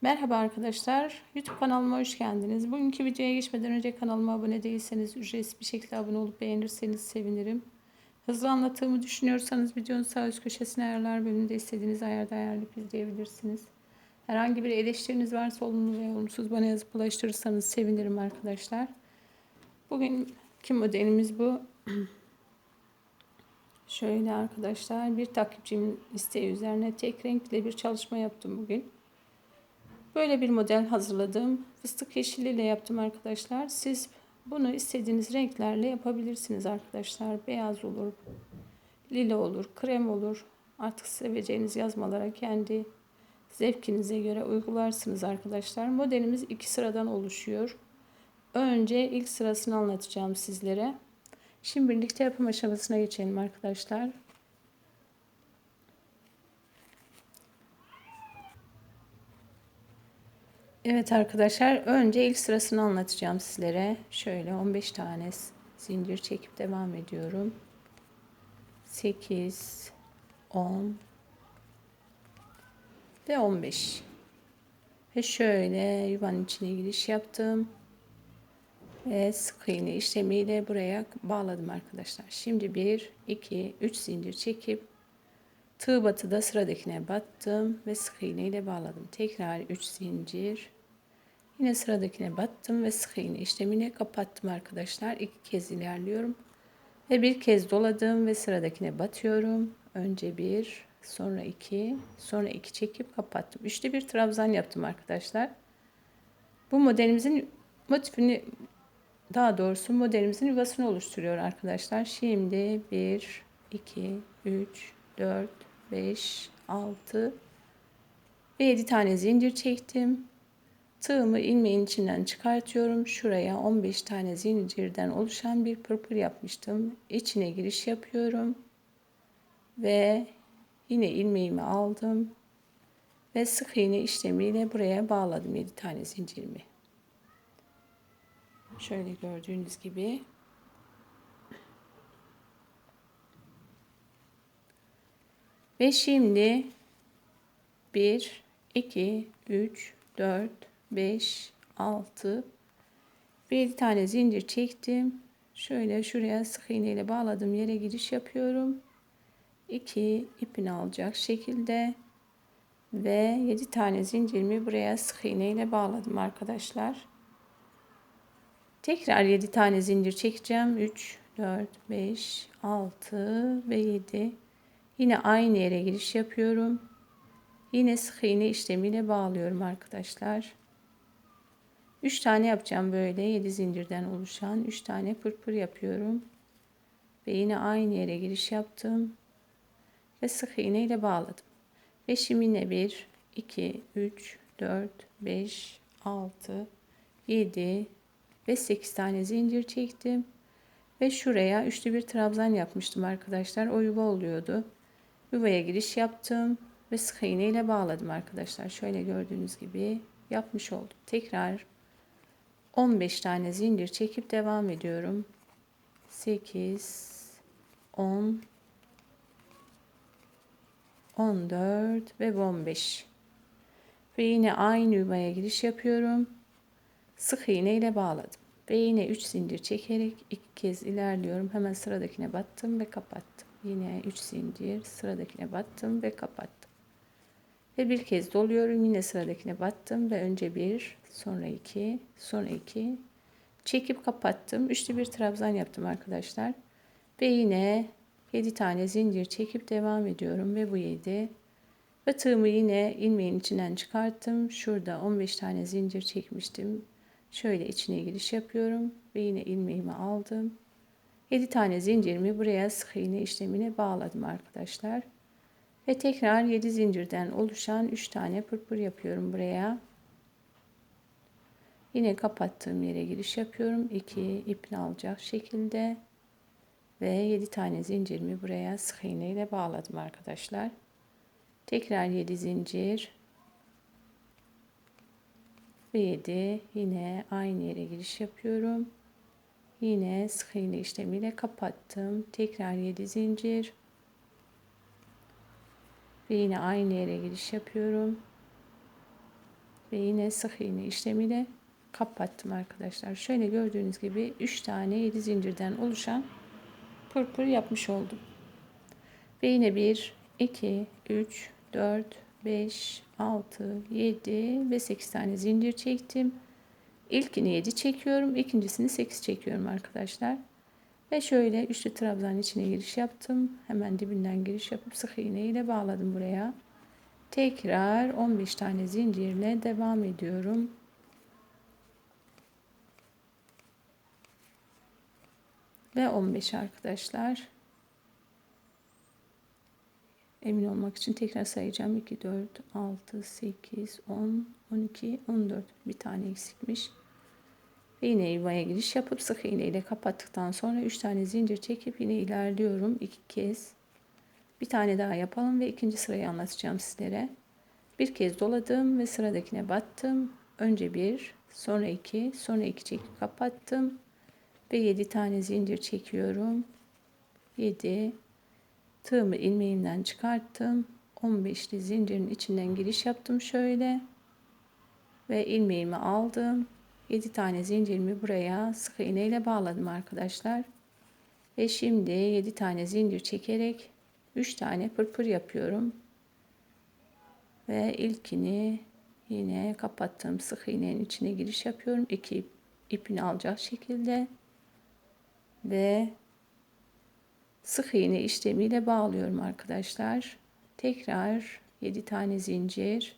Merhaba arkadaşlar. YouTube kanalıma hoş geldiniz. Bugünkü videoya geçmeden önce kanalıma abone değilseniz ücretsiz bir şekilde abone olup beğenirseniz sevinirim. Hızlı anlattığımı düşünüyorsanız videonun sağ üst köşesine ayarlar bölümünde istediğiniz ayarda ayarlayıp izleyebilirsiniz. Herhangi bir eleştiriniz varsa olumlu veya olumsuz bana yazıp ulaştırırsanız sevinirim arkadaşlar. Bugünkü modelimiz bu. Şöyle arkadaşlar bir takipçimin isteği üzerine tek renkli bir çalışma yaptım bugün. Böyle bir model hazırladım. Fıstık yeşiliyle yaptım arkadaşlar. Siz bunu istediğiniz renklerle yapabilirsiniz arkadaşlar. Beyaz olur, lila olur, krem olur. Artık seveceğiniz yazmalara kendi zevkinize göre uygularsınız arkadaşlar. Modelimiz iki sıradan oluşuyor. Önce ilk sırasını anlatacağım sizlere. Şimdi birlikte yapım aşamasına geçelim arkadaşlar. Evet arkadaşlar önce ilk sırasını anlatacağım sizlere. Şöyle 15 tane zincir çekip devam ediyorum. 8 10 ve 15. Ve şöyle yuvanın içine giriş yaptım. Ve sık iğne işlemiyle buraya bağladım arkadaşlar. Şimdi 1 2 3 zincir çekip tığ batıda sıradakine battım ve sık iğne ile bağladım. Tekrar 3 zincir Yine sıradakine battım ve sık iğne işlemini kapattım arkadaşlar. İki kez ilerliyorum. Ve bir kez doladım ve sıradakine batıyorum. Önce bir, sonra iki, sonra iki çekip kapattım. Üçte bir trabzan yaptım arkadaşlar. Bu modelimizin motifini daha doğrusu modelimizin yuvasını oluşturuyor arkadaşlar. Şimdi 1, 2, 3, 4, 5, 6 ve 7 tane zincir çektim. Tığımı ilmeğin içinden çıkartıyorum. Şuraya 15 tane zincirden oluşan bir pırpır yapmıştım. İçine giriş yapıyorum. Ve yine ilmeğimi aldım. Ve sık iğne işlemiyle buraya bağladım 7 tane zincirimi. Şöyle gördüğünüz gibi. Ve şimdi 1, 2, 3, 4, 5, 6 bir tane zincir çektim. Şöyle şuraya sık iğne ile bağladığım yere giriş yapıyorum. 2 ipini alacak şekilde ve 7 tane zincirimi buraya sık iğne ile bağladım arkadaşlar. Tekrar 7 tane zincir çekeceğim. 3, 4, 5, 6 ve 7. Yine aynı yere giriş yapıyorum. Yine sık iğne işlemiyle bağlıyorum arkadaşlar. 3 tane yapacağım böyle 7 zincirden oluşan 3 tane pırpır yapıyorum. Ve yine aynı yere giriş yaptım. Ve sık iğne ile bağladım. Ve şimdi yine 1, 2, 3, 4, 5, 6, 7 ve 8 tane zincir çektim. Ve şuraya üçlü bir trabzan yapmıştım arkadaşlar. O yuva oluyordu. Yuvaya giriş yaptım ve sık iğne ile bağladım arkadaşlar. Şöyle gördüğünüz gibi yapmış oldum. Tekrar 15 tane zincir çekip devam ediyorum. 8 10 14 ve 15 ve yine aynı yuvaya giriş yapıyorum. Sık iğne ile bağladım. Ve yine 3 zincir çekerek iki kez ilerliyorum. Hemen sıradakine battım ve kapattım. Yine 3 zincir sıradakine battım ve kapattım. Ve bir kez doluyorum. Yine sıradakine battım ve önce bir, sonra iki, sonra iki. Çekip kapattım. Üçlü bir trabzan yaptım arkadaşlar. Ve yine 7 tane zincir çekip devam ediyorum ve bu 7. Ve tığımı yine ilmeğin içinden çıkarttım. Şurada 15 tane zincir çekmiştim. Şöyle içine giriş yapıyorum ve yine ilmeğimi aldım. 7 tane zincirimi buraya sık iğne işlemine bağladım arkadaşlar. Ve tekrar 7 zincirden oluşan 3 tane pırpır yapıyorum buraya. Yine kapattığım yere giriş yapıyorum. 2 ipini alacak şekilde. Ve 7 tane zincirimi buraya sık iğne ile bağladım arkadaşlar. Tekrar 7 zincir. Ve 7 yine aynı yere giriş yapıyorum. Yine sık iğne işlemiyle kapattım. Tekrar 7 zincir. Ve yine aynı yere giriş yapıyorum. ve yine sık iğne işlemiyle kapattım arkadaşlar. Şöyle gördüğünüz gibi 3 tane 7 zincirden oluşan pırpır yapmış oldum. Ve yine 1, 2, 3, 4, 5, 6, 7 ve 8 tane zincir çektim. İlkini 7 çekiyorum. ikincisini 8 çekiyorum arkadaşlar. Ve şöyle üçlü trabzan içine giriş yaptım. Hemen dibinden giriş yapıp sık iğne ile bağladım buraya. Tekrar 15 tane zincirle devam ediyorum. Ve 15 arkadaşlar. Emin olmak için tekrar sayacağım. 2, 4, 6, 8, 10, 12, 14. Bir tane eksikmiş. Yine yuvaya giriş yapıp sık iğne ile kapattıktan sonra 3 tane zincir çekip yine ilerliyorum. 2 kez. Bir tane daha yapalım ve ikinci sırayı anlatacağım sizlere. Bir kez doladım ve sıradakine battım. Önce bir, sonra iki, sonra iki çekip kapattım. Ve 7 tane zincir çekiyorum. 7 tığımı ilmeğimden çıkarttım. 15'li zincirin içinden giriş yaptım şöyle. Ve ilmeğimi aldım. 7 tane zincirimi buraya sık iğne ile bağladım arkadaşlar. Ve şimdi 7 tane zincir çekerek 3 tane pırpır yapıyorum. Ve ilkini yine kapattığım sık iğnenin içine giriş yapıyorum. İki ipini alacak şekilde ve sık iğne işlemiyle bağlıyorum arkadaşlar. Tekrar 7 tane zincir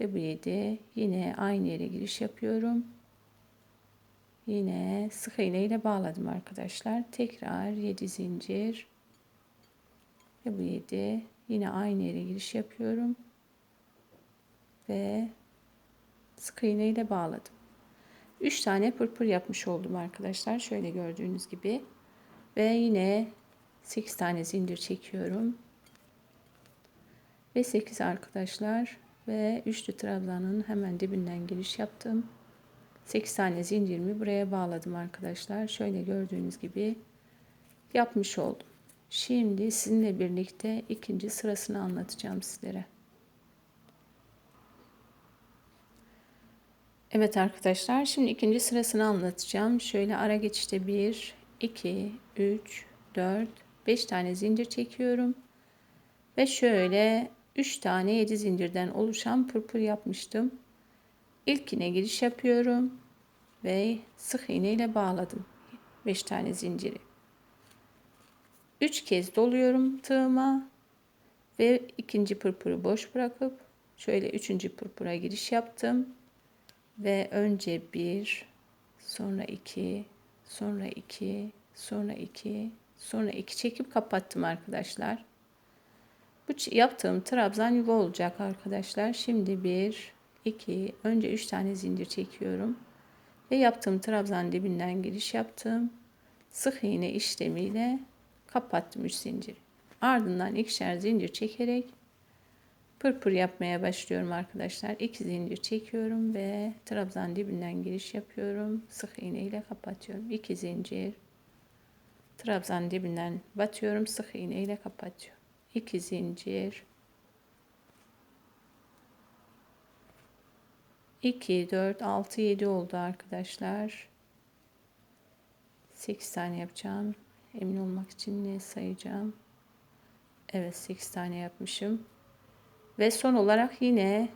ve bu 7 yine aynı yere giriş yapıyorum. Yine sık iğne ile bağladım arkadaşlar. Tekrar 7 zincir ve bu 7 yine aynı yere giriş yapıyorum. Ve sık iğne ile bağladım. 3 tane pırpır yapmış oldum arkadaşlar. Şöyle gördüğünüz gibi. Ve yine 8 tane zincir çekiyorum. Ve 8 arkadaşlar ve üçlü trabzanın hemen dibinden giriş yaptım. 8 tane zincirimi buraya bağladım arkadaşlar. Şöyle gördüğünüz gibi yapmış oldum. Şimdi sizinle birlikte ikinci sırasını anlatacağım sizlere. Evet arkadaşlar şimdi ikinci sırasını anlatacağım. Şöyle ara geçişte 1, 2, 3, 4, 5 tane zincir çekiyorum. Ve şöyle 3 tane 7 zincirden oluşan pırpır yapmıştım. İlkine giriş yapıyorum ve sık iğne ile bağladım 5 tane zinciri. 3 kez doluyorum tığıma ve ikinci pırpırı boş bırakıp şöyle üçüncü pırpıra giriş yaptım ve önce bir sonra iki sonra iki sonra iki sonra iki çekip kapattım arkadaşlar. Bu yaptığım trabzan yuva olacak arkadaşlar. Şimdi bir iki önce üç tane zincir çekiyorum ve yaptığım trabzan dibinden giriş yaptım. Sık iğne işlemiyle kapattım 3 zincir. Ardından ikişer zincir çekerek pırpır yapmaya başlıyorum arkadaşlar. 2 zincir çekiyorum ve trabzan dibinden giriş yapıyorum. Sık iğne ile kapatıyorum. 2 zincir. Trabzan dibinden batıyorum. Sık iğne ile kapatıyorum. 2 zincir. 2 4 6 7 oldu arkadaşlar. 8 tane yapacağım. Emin olmak için ne sayacağım? Evet 8 tane yapmışım. Ve son olarak yine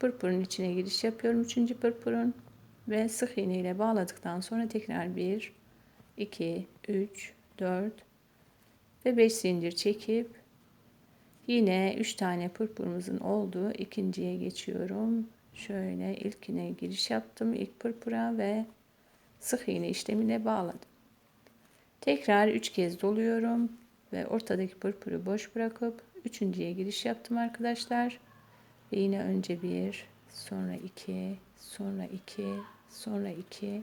pırpırın içine giriş yapıyorum. Üçüncü pırpırın ve sık iğne ile bağladıktan sonra tekrar 1, 2, 3, 4 ve 5 zincir çekip yine 3 tane pırpırımızın olduğu ikinciye geçiyorum. Şöyle ilkine giriş yaptım ilk pırpıra ve sık iğne işlemine bağladım. Tekrar 3 kez doluyorum ve ortadaki pırpırı boş bırakıp üçüncüye giriş yaptım arkadaşlar. Ve yine önce bir, sonra iki, sonra iki, sonra iki,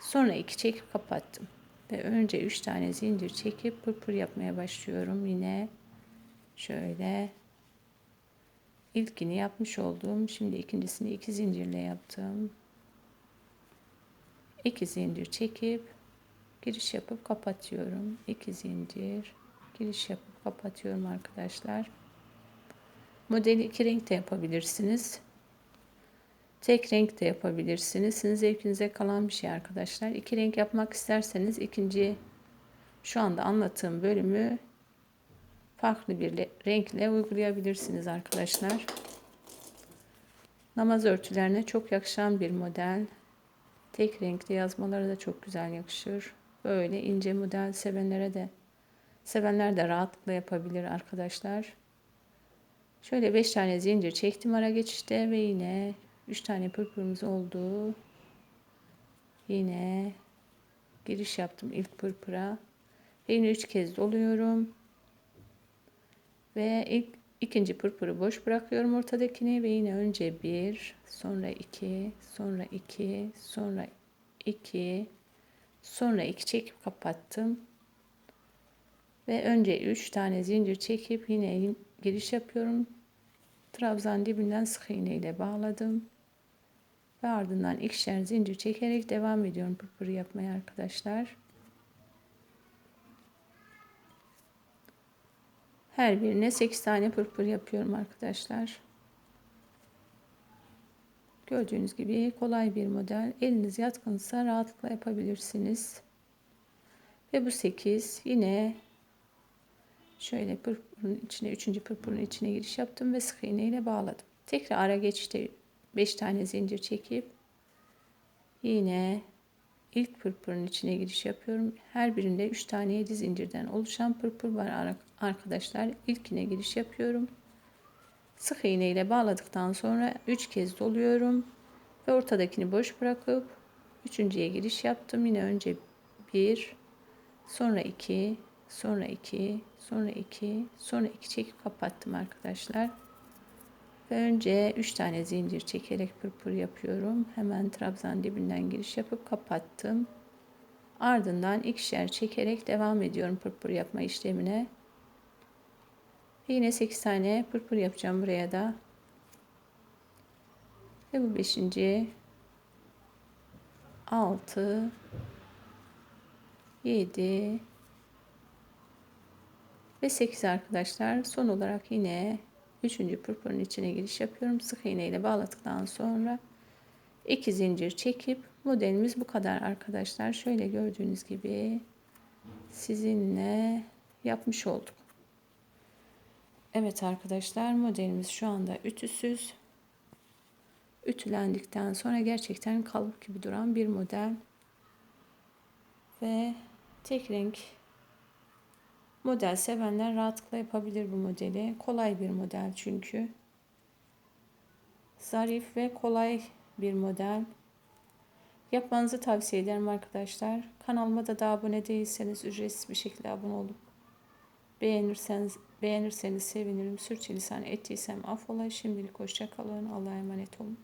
sonra iki çekip kapattım. Ve önce üç tane zincir çekip pırpır yapmaya başlıyorum. Yine şöyle ilkini yapmış oldum. Şimdi ikincisini iki zincirle yaptım. İki zincir çekip giriş yapıp kapatıyorum. 2 zincir giriş yapıp kapatıyorum arkadaşlar. Modeli iki renk de yapabilirsiniz. Tek renk de yapabilirsiniz. Sizin zevkinize kalan bir şey arkadaşlar. İki renk yapmak isterseniz ikinci şu anda anlattığım bölümü farklı bir renkle uygulayabilirsiniz arkadaşlar. Namaz örtülerine çok yakışan bir model. Tek renkli yazmaları da çok güzel yakışır. Böyle ince model sevenlere de sevenler de rahatlıkla yapabilir arkadaşlar. Şöyle 5 tane zincir çektim ara geçişte ve yine 3 tane pırpırımız oldu. Yine giriş yaptım ilk pırpıra. Yine 3 kez doluyorum. Ve ilk ikinci pırpırı boş bırakıyorum ortadakini ve yine önce bir, sonra iki, sonra iki, sonra iki, sonra iki çekip kapattım. Ve önce üç tane zincir çekip yine giriş yapıyorum. Trabzan dibinden sık iğne ile bağladım. Ve ardından ikişer zincir çekerek devam ediyorum pırpırı yapmaya arkadaşlar. Her birine 8 tane pırpır yapıyorum arkadaşlar. Gördüğünüz gibi kolay bir model. Eliniz yatkınsa rahatlıkla yapabilirsiniz. Ve bu 8 yine şöyle pırpırın içine 3. pırpırın içine giriş yaptım ve sık iğne ile bağladım. Tekrar ara geçişte 5 tane zincir çekip yine ilk pırpırın içine giriş yapıyorum. Her birinde 3 tane 7 zincirden oluşan pırpır var arkadaşlar. İlkine giriş yapıyorum. Sık iğne ile bağladıktan sonra 3 kez doluyorum ve ortadakini boş bırakıp üçüncüye giriş yaptım. Yine önce 1 sonra 2 sonra 2 sonra 2 sonra 2 çekip kapattım arkadaşlar. Önce 3 tane zincir çekerek pırpır yapıyorum. Hemen trabzan dibinden giriş yapıp kapattım. Ardından ikişer çekerek devam ediyorum pırpır yapma işlemine. Yine 8 tane pırpır yapacağım buraya da. Ve bu 5. 6 7 ve 8 arkadaşlar. Son olarak yine Üçüncü pırpırın içine giriş yapıyorum. Sık iğne ile bağladıktan sonra iki zincir çekip modelimiz bu kadar arkadaşlar. Şöyle gördüğünüz gibi sizinle yapmış olduk. Evet arkadaşlar modelimiz şu anda ütüsüz. Ütülendikten sonra gerçekten kalıp gibi duran bir model. Ve tek renk Model sevenler rahatlıkla yapabilir bu modeli. Kolay bir model çünkü. Zarif ve kolay bir model. Yapmanızı tavsiye ederim arkadaşlar. Kanalıma da daha abone değilseniz ücretsiz bir şekilde abone olup beğenirseniz beğenirseniz sevinirim. Sürçülisan ettiysem affola. Şimdilik hoşça kalın. Allah'a emanet olun.